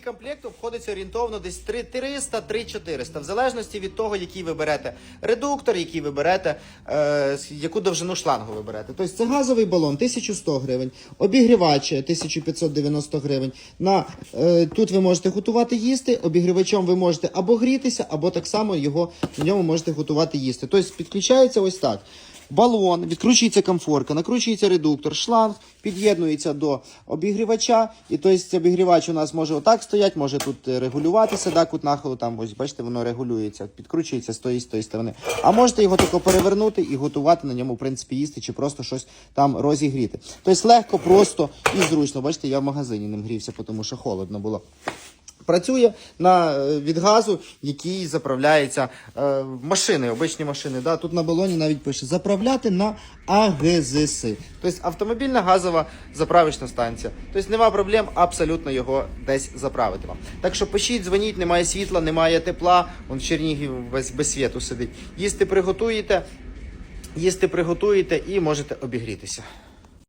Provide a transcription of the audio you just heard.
Комплект обходиться орієнтовно десь 300-3-400, в залежності від того, який ви берете редуктор, який ви берете, е, яку довжину шлангу ви берете. Тобто це газовий балон 1100 гривень, обігрівач 1590 гривень. На, е, тут ви можете готувати їсти, обігрівачом ви можете або грітися, або так само його на ньому можете готувати їсти. Тобто підключається ось так. Балон, відкручується комфорка, накручується редуктор, шланг, під'єднується до обігрівача. І тобто обігрівач у нас може отак стояти, може тут е, регулюватися, да, кут нахилу, там ось бачите, воно регулюється, підкручується з тої з тої сторони. А можете його тако перевернути і готувати на ньому, в принципі, їсти чи просто щось там розігріти. Тобто легко, просто і зручно. Бачите, я в магазині ним грівся, тому що холодно було. Працює на е, від газу, який заправляється е, машини, обичні машини. Да? Тут на балоні навіть пише заправляти на АГЗС. Тобто автомобільна газова заправочна станція. Тобто нема проблем абсолютно його десь заправити вам. Так що пишіть, дзвоніть, немає світла, немає тепла. Он в Чернігів без, без світу сидить. Їсти приготуєте, їсти приготуєте і можете обігрітися.